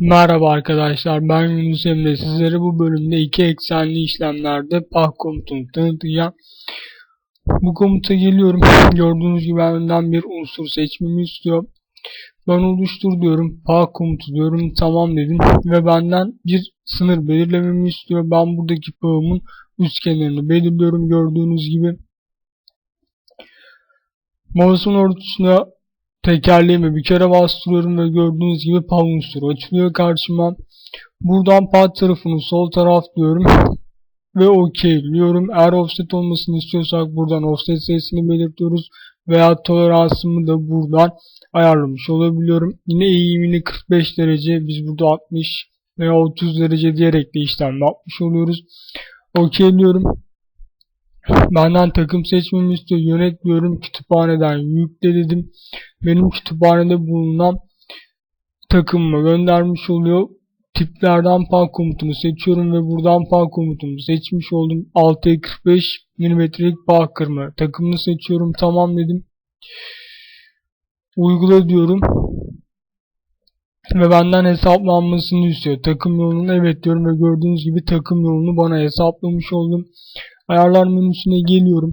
Merhaba arkadaşlar ben Yunus Emre sizlere bu bölümde iki eksenli işlemlerde pah komutunu tanıtacağım. Bu komuta geliyorum gördüğünüz gibi önden bir unsur seçmemi istiyor. Ben oluştur diyorum pah komutu diyorum tamam dedim ve benden bir sınır belirlememi istiyor. Ben buradaki pahımın üst kenarını belirliyorum gördüğünüz gibi. Mouse'un ortasına tekerleğimi bir kere bastırıyorum ve gördüğünüz gibi unsuru açılıyor karşıma. Buradan pad tarafını sol taraf diyorum ve OK diyorum. Eğer offset olmasını istiyorsak buradan offset sayısını belirtiyoruz veya toleransımı da buradan ayarlamış olabiliyorum. Yine eğimini 45 derece biz burada 60 veya 30 derece diyerek de işlem yapmış oluyoruz. OK diyorum. Benden takım seçmemi istiyor. Yönet diyorum. Kütüphaneden yükle dedim. Benim kütüphanede bulunan takımıma göndermiş oluyor. Tiplerden pan komutunu seçiyorum ve buradan pan komutunu seçmiş oldum. 6'ya 45 milimetrelik bağ kırma takımını seçiyorum. Tamam dedim. Uygula diyorum. Ve benden hesaplanmasını istiyor. Takım yolunu evet diyorum ve gördüğünüz gibi takım yolunu bana hesaplamış oldum. Ayarlar menüsüne geliyorum.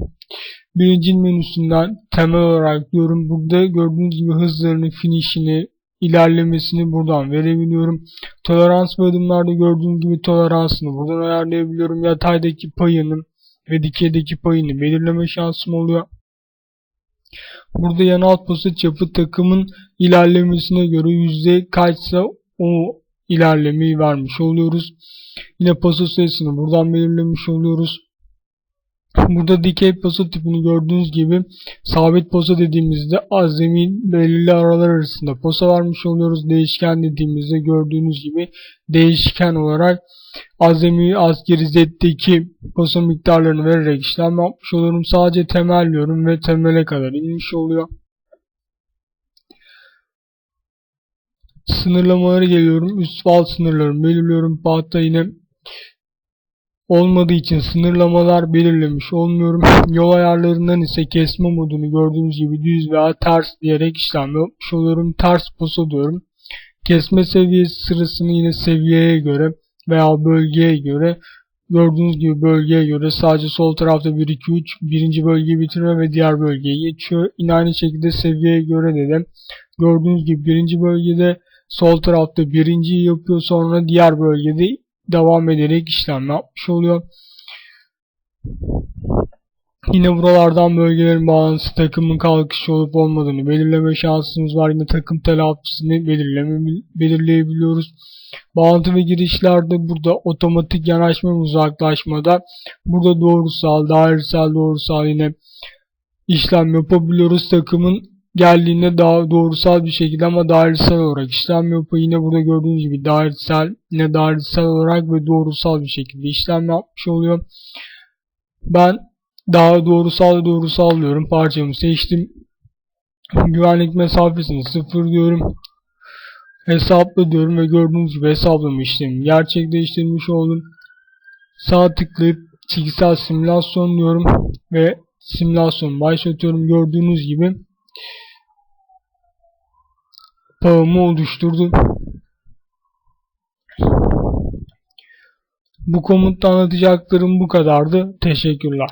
Birinci menüsünden temel olarak diyorum. Burada gördüğünüz gibi hızlarını, finishini, ilerlemesini buradan verebiliyorum. Tolerans adımlarda gördüğünüz gibi toleransını buradan ayarlayabiliyorum. Yataydaki payını ve dikeydeki payını belirleme şansım oluyor. Burada yan alt basit yapı takımın ilerlemesine göre yüzde kaçsa o ilerlemeyi vermiş oluyoruz. Yine paso sayısını buradan belirlemiş oluyoruz. Burada dikey paso tipini gördüğünüz gibi sabit paso dediğimizde azami belirli aralar arasında paso vermiş oluyoruz. Değişken dediğimizde gördüğünüz gibi değişken olarak azami askeri zetteki paso miktarlarını vererek işlem yapmış oluyorum. Sadece temel diyorum ve temele kadar inmiş oluyor. Sınırlamaları geliyorum. Üst val sınırlarını belirliyorum. Hatta yine olmadığı için sınırlamalar belirlemiş olmuyorum. Yol ayarlarından ise kesme modunu gördüğünüz gibi düz veya ters diyerek işlem yapmış oluyorum. Ters posa diyorum. Kesme seviyesi sırasını yine seviyeye göre veya bölgeye göre gördüğünüz gibi bölgeye göre sadece sol tarafta 1 2 3 birinci bölgeyi bitiriyor ve diğer bölgeye geçiyor. Yine aynı şekilde seviyeye göre de gördüğünüz gibi birinci bölgede sol tarafta birinciyi yapıyor sonra diğer bölgede devam ederek işlem yapmış oluyor. Yine buralardan bölgelerin bağlantısı takımın kalkışı olup olmadığını belirleme şansımız var. Yine takım telafisini belirleme, belirleyebiliyoruz. Bağlantı ve girişlerde burada otomatik yanaşma ve uzaklaşmada burada doğrusal, dairesel doğrusal yine işlem yapabiliyoruz. Takımın geldiğinde daha doğrusal bir şekilde ama dairesel olarak işlem yapıyor. Yine burada gördüğünüz gibi dairesel, yine dairesel olarak ve doğrusal bir şekilde işlem yapmış oluyor. Ben daha doğrusal doğrusal diyorum. Parçamı seçtim. Güvenlik mesafesini sıfır diyorum. Hesapla diyorum ve gördüğünüz gibi hesaplama işlemi gerçekleştirmiş oldum. Sağ tıklayıp çizgisel simülasyon diyorum ve simülasyon başlatıyorum. Gördüğünüz gibi pağımı oluşturdum. Bu komutta anlatacaklarım bu kadardı. Teşekkürler.